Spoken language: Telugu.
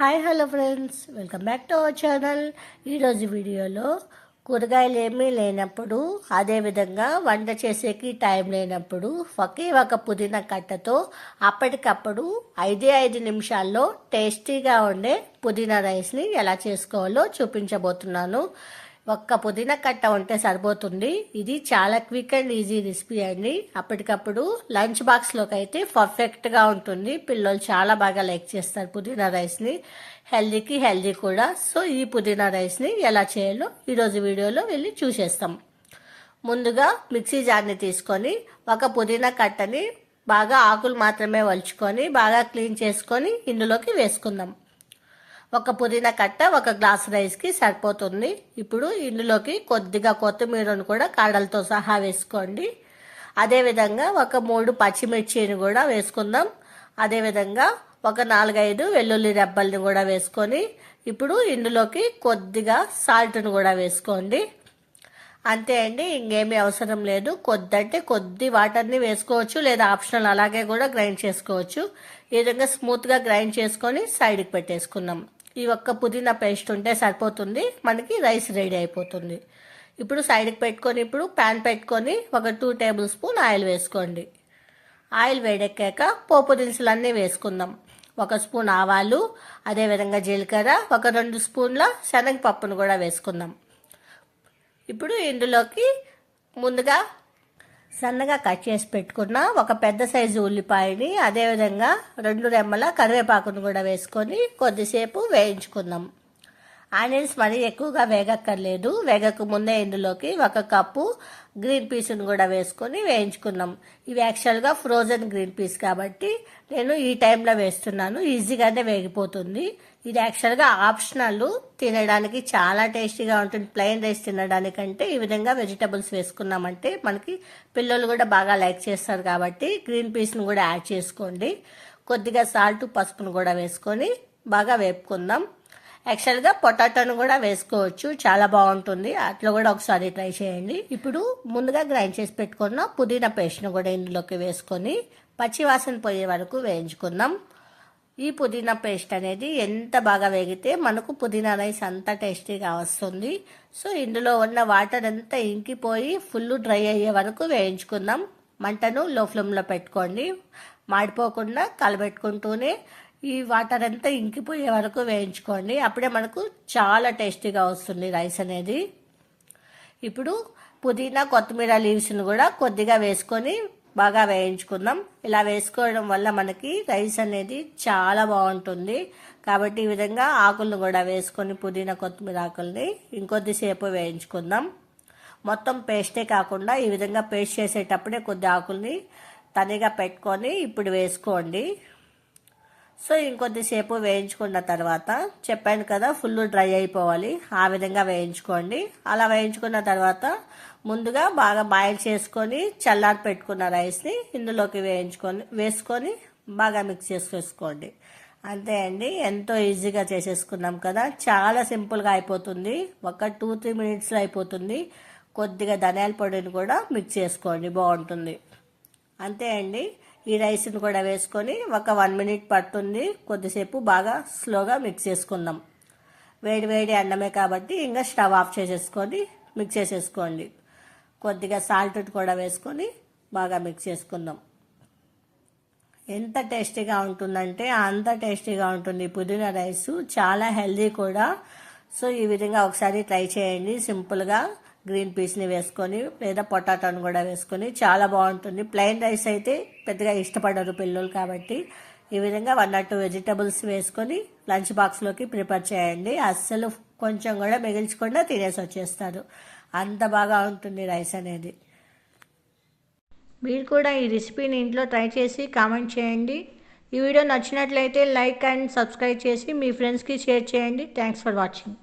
Hi hello friends. Welcome back to our channel. ఈరోజు వీడియోలో కూరగాయలు ఏమీ లేనప్పుడు అదేవిధంగా వంట చేసేకి టైం లేనప్పుడు ఒకే ఒక పుదీనా కట్టతో అప్పటికప్పుడు ఐదే ఐదు నిమిషాల్లో టేస్టీగా ఉండే పుదీనా రైస్ని ఎలా చేసుకోవాలో చూపించబోతున్నాను. ఒక్క పుదీనా కట్ట ఉంటే సరిపోతుంది. ఇది చాలా క్విక్ అండ్ ఈజీ రెసిపీ అండి. అప్పటికప్పుడు లంచ్ బాక్స్లోకి అయితే పర్ఫెక్ట్గా ఉంటుంది. పిల్లలు చాలా బాగా లైక్ చేస్తారు పుదీనా రైస్ని హెల్దీకి హెల్దీ కూడా. సో ఈ పుదీనా రైస్ని ఎలా చేయాలో ఈరోజు వీడియోలో వెళ్ళి చూసేస్తాం. ముందుగా మిక్సీ జార్ని తీసుకొని ఒక పుదీనా కట్టని బాగా ఆకులు మాత్రమే వలుచుకొని బాగా క్లీన్ చేసుకొని ఇందులోకి వేసుకుందాం. ఒక పుదీనా కట్ట ఒక గ్లాస్ రైస్కి సరిపోతుంది. ఇప్పుడు ఇందులోకి కొద్దిగా కొత్తిమీరను కూడా కాడలతో సహా వేసుకోండి. అదేవిధంగా ఒక మూడు పచ్చిమిర్చిని కూడా వేసుకుందాం. అదేవిధంగా ఒక నాలుగైదు వెల్లుల్లి రెబ్బల్ని కూడా వేసుకొని ఇప్పుడు ఇందులోకి కొద్దిగా సాల్ట్ను కూడా వేసుకోండి. అంతే అండి ఇంకేమీ అవసరం లేదు. కొద్ది అంటే కొద్ది వాటర్ని వేసుకోవచ్చు లేదా ఆప్షనల్ అలాగే కూడా గ్రైండ్ చేసుకోవచ్చు. ఈ విధంగా స్మూత్గా గ్రైండ్ చేసుకొని సైడ్కి పెట్టేసుకున్నాం ఈ ఒక్క పుదీనా పేస్ట్ ఉంటే సరిపోతుంది. మనకి రైస్ రెడీ అయిపోతుంది. ఇప్పుడు సైడ్కి పెట్టుకొని ఇప్పుడు ప్యాన్ పెట్టుకొని ఒక టూ టేబుల్ స్పూన్ ఆయిల్ వేసుకోండి. ఆయిల్ వేడెక్కాక పోపు దినుసులు అన్నీ వేసుకుందాం. ఒక స్పూన్ ఆవాలు అదేవిధంగా జీలకర్ర ఒక రెండు స్పూన్ల శనగపప్పును కూడా వేసుకుందాం. ఇప్పుడు ఇందులోకి ముందుగా సన్నగా కట్ చేసి పెట్టుకున్న ఒక పెద్ద సైజు ఉల్లిపాయని అదేవిధంగా రెండు రెమ్మల కరివేపాకును కూడా వేసుకొని కొద్దిసేపు వేయించుకుందాం. ఆనియన్స్ మరీ ఎక్కువగా వేగక్కర్లేదు. వేగక ముందే ఇందులోకి ఒక కప్పు గ్రీన్ పీస్ని కూడా వేసుకొని వేయించుకున్నాం. ఇవి యాక్చువల్గా ఫ్రోజన్ గ్రీన్ పీస్ కాబట్టి నేను ఈ టైంలో వేస్తున్నాను. ఈజీగానే వేగిపోతుంది. ఇది యాక్చువల్గా ఆప్షనల్. తినడానికి చాలా టేస్టీగా ఉంటుంది. ప్లెయిన్ రైస్ తినడానికంటే ఈ విధంగా వెజిటబుల్స్ వేసుకున్నామంటే మనకి పిల్లలు కూడా బాగా లైక్ చేస్తారు కాబట్టి గ్రీన్ పీస్ని కూడా యాడ్ చేసుకోండి. కొద్దిగా సాల్ట్ పసుపును కూడా వేసుకొని బాగా వేపుకుందాం. యాక్చువల్గా పొటాటోను కూడా వేసుకోవచ్చు. చాలా బాగుంటుంది. అట్లా కూడా ఒకసారి ట్రై చేయండి. ఇప్పుడు ముందుగా గ్రైండ్ చేసి పెట్టుకున్న పుదీనా పేస్ట్ను కూడా ఇందులోకి వేసుకొని పచ్చివాసన పోయే వరకు వేయించుకుందాం. ఈ పుదీనా పేస్ట్ అనేది ఎంత బాగా వేగితే మనకు పుదీనా రైస్ అంత టేస్టీగా వస్తుంది. సో ఇందులో ఉన్న వాటర్ అంతా ఇంకిపోయి ఫుల్ డ్రై అయ్యే వరకు వేయించుకుందాం. మంటను లో ఫ్లేమ్లో పెట్టుకోండి. మాడిపోకుండా కలబెట్టుకుంటూనే ఈ వాటర్ అంతా ఇంకిపోయే వరకు వేయించుకోండి. అప్పుడే మనకు చాలా టేస్టీగా వస్తుంది రైస్ అనేది. ఇప్పుడు పుదీనా కొత్తిమీర లీవ్స్ని కూడా కొద్దిగా వేసుకొని బాగా వేయించుకుందాం. ఇలా వేసుకోవడం వల్ల మనకి రైస్ అనేది చాలా బాగుంటుంది. కాబట్టి ఈ విధంగా ఆకులను కూడా వేసుకొని పుదీనా కొత్తిమీర ఆకుల్ని ఇంకొద్దిసేపు వేయించుకుందాం. మొత్తం పేస్టే కాకుండా ఈ విధంగా పేస్ట్ చేసేటప్పుడే కొద్ది ఆకుల్ని తనిగా పెట్టుకొని ఇప్పుడు వేసుకోండి. సో ఇంకొద్దిసేపు వేయించుకున్న తర్వాత చెప్పాను కదా ఫుల్ డ్రై అయిపోవాలి. ఆ విధంగా వేయించుకోండి. అలా వేయించుకున్న తర్వాత ముందుగా బాగా బాయిల్ చేసుకొని చల్లారి పెట్టుకున్న రైస్ని ఇందులోకి వేయించుకొని వేసుకొని బాగా మిక్స్ చేసేసుకోండి. అంతే అండి. ఎంతో ఈజీగా చేసేసుకున్నాం కదా. చాలా సింపుల్గా అయిపోతుంది. ఒక టూ త్రీ మినిట్స్లో అయిపోతుంది. కొద్దిగా ధనియాల పొడిని కూడా మిక్స్ చేసుకోండి. బాగుంటుంది. అంతే అండి. ఈ రైస్ని కూడా వేసుకొని ఒక వన్ మినిట్ పడుతుంది. కొద్దిసేపు బాగా స్లోగా మిక్స్ చేసుకుందాం. వేడి వేడి అన్నమే కాబట్టి ఇంకా స్టవ్ ఆఫ్ చేసేసుకొని మిక్స్ చేసేసుకోండి. కొద్దిగా సాల్ట్ కూడా వేసుకొని బాగా మిక్స్ చేసుకుందాం. ఎంత టేస్టీగా ఉంటుందంటే అంత టేస్టీగా ఉంటుంది పుదీనా రైస్. చాలా హెల్దీ కూడా. సో ఈ విధంగా ఒకసారి ట్రై చేయండి. సింపుల్గా గ్రీన్ పీస్ని వేసుకొని లేదా పొటాటోని కూడా వేసుకొని చాలా బాగుంటుంది. ప్లెయిన్ రైస్ అయితే పెద్దగా ఇష్టపడరు పిల్లలు కాబట్టి ఈ విధంగా వన్ ఆర్ టూ వెజిటబుల్స్ వేసుకొని లంచ్ బాక్స్లోకి ప్రిపేర్ చేయండి. అస్సలు కొంచెం కూడా మిగిల్చకుండా తినేసి వచ్చేస్తారు. అంత బాగా ఉంటుంది రైస్ అనేది. మీరు కూడా ఈ రెసిపీని ఇంట్లో ట్రై చేసి కామెంట్ చేయండి. ఈ వీడియో నచ్చినట్లయితే లైక్ అండ్ సబ్స్క్రైబ్ చేసి మీ ఫ్రెండ్స్కి షేర్ చేయండి. Thanks for watching.